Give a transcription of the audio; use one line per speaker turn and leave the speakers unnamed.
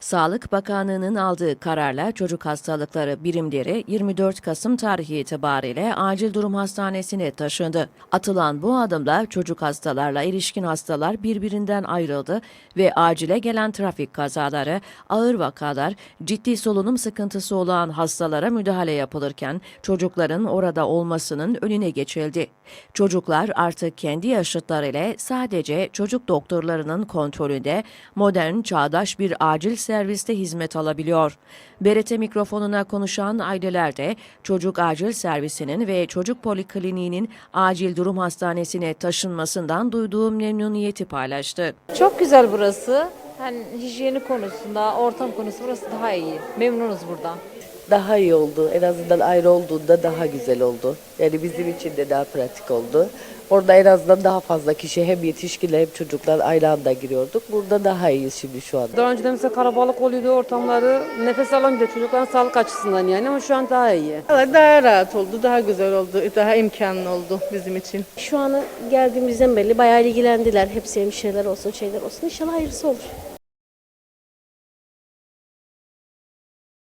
Sağlık Bakanlığı'nın aldığı kararla çocuk hastalıkları birimleri 24 Kasım tarihi itibariyle acil durum hastanesine taşındı. Atılan bu adımla çocuk hastalarla ilişkin hastalar birbirinden ayrıldı ve acile gelen trafik kazaları, ağır vakalar, ciddi solunum sıkıntısı olan hastalara müdahale yapılırken çocukların orada olmasının önüne geçildi. Çocuklar artık kendi yaşıtlarıyla sadece çocuk doktorlarının kontrolünde modern, çağdaş bir acil serviste hizmet alabiliyor. BRT mikrofonuna konuşan aileler de çocuk acil servisinin ve çocuk polikliniğinin acil durum hastanesine taşınmasından duyduğu memnuniyeti paylaştı.
Çok güzel burası. Hani hijyeni konusunda, ortam konusu burası daha iyi. Memnunuz buradan.
Daha iyi oldu. En azından ayrı olduğunda daha güzel oldu. Yani bizim için de daha pratik oldu. Orada en azından daha fazla kişi hem yetişkinler hem çocuklar aynı anda giriyorduk. Burada daha iyiyiz şimdi şu anda.
Daha önceden mesela kalabalık oluyordu ortamları. Nefes alamıyordu çocukların sağlık açısından yani ama şu an daha iyi.
Valla Daha rahat oldu, daha güzel oldu, daha imkanlı oldu bizim için.
Şu ana geldiğimizden beri bayağı ilgilendiler. Hepsi hemşireler olsun, şeyler olsun. İnşallah hayırlısı olur.